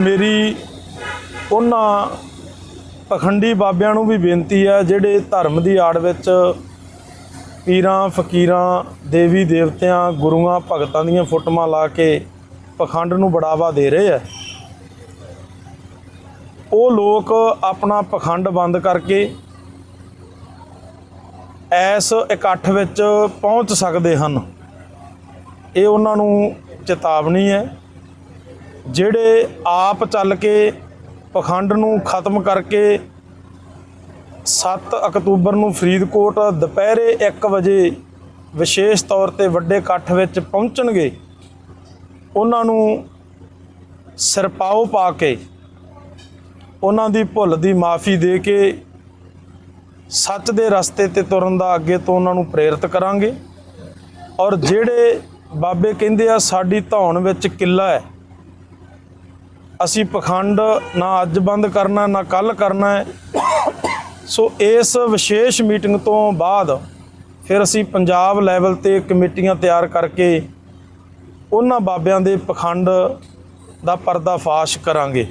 ਮੇਰੀ ਉਹਨਾਂ ਪਖੰਡੀ ਬਾਬਿਆਂ ਨੂੰ ਵੀ ਬੇਨਤੀ ਹੈ, ਜਿਹੜੇ ਧਰਮ ਦੀ ਆੜ ਵਿੱਚ ਪੀਰਾਂ, ਫਕੀਰਾਂ, ਦੇਵੀ ਦੇਵਤਿਆਂ, ਗੁਰੂਆਂ, ਭਗਤਾਂ ਦੀਆਂ ਫੋਟੋਆਂ ਲਾ ਕੇ ਪਖੰਡ ਨੂੰ ਬੜਾਵਾ ਦੇ ਰਹੇ ਆ ਉਹ ਲੋਕ ਆਪਣਾ ਪਖੰਡ ਬੰਦ ਕਰਕੇ ਐਸ ਇਕੱਠ ਵਿੱਚ ਪਹੁੰਚ ਸਕਦੇ ਹਨ। ਇਹ ਉਹਨਾਂ ਨੂੰ ਚੇਤਾਵਨੀ ਹੈ। ਜਿਹੜੇ ਆਪ ਚੱਲ ਕੇ ਪਖੰਡ ਨੂੰ ਖਤਮ ਕਰਕੇ 7 ਅਕਤੂਬਰ ਨੂੰ ਫਰੀਦਕੋਟ ਦੁਪਹਿਰੇ 1 ਵਜੇ ਵਿਸ਼ੇਸ਼ ਤੌਰ ਤੇ ਵੱਡੇ ਇਕੱਠ ਵਿੱਚ ਪਹੁੰਚਣਗੇ, ਉਹਨਾਂ ਨੂੰ ਸਿਰਪਾਓ ਪਾ ਕੇ, ਉਹਨਾਂ ਦੀ ਭੁੱਲ ਦੀ ਮਾਫੀ ਦੇ ਕੇ ਸੱਚ ਦੇ ਰਸਤੇ ਤੇ ਤੁਰਨ ਦਾ ਅੱਗੇ ਤੋਂ ਉਹਨਾਂ ਨੂੰ ਪ੍ਰੇਰਿਤ ਕਰਾਂਗੇ। ਔਰ ਜਿਹੜੇ ਬਾਬੇ ਕਹਿੰਦੇ ਆ, ਸਾਡੀ ਧੌਣ ਵਿੱਚ ਕਿੱਲਾ ਹੈ ਅਸੀਂ ਪਖੰਡ ਨਾ ਅੱਜ ਬੰਦ ਕਰਨਾ, ਨਾ ਕੱਲ ਕਰਨਾ ਹੈ। ਸੋ ਇਸ ਵਿਸ਼ੇਸ਼ ਮੀਟਿੰਗ ਤੋਂ ਬਾਅਦ ਫਿਰ ਅਸੀਂ ਪੰਜਾਬ ਲੈਵਲ ਤੇ ਕਮੇਟੀਆਂ ਤਿਆਰ ਕਰਕੇ ਉਹਨਾਂ ਬਾਬਿਆਂ ਦੇ ਪਖੰਡ ਦਾ ਪਰਦਾਫਾਸ਼ ਕਰਾਂਗੇ।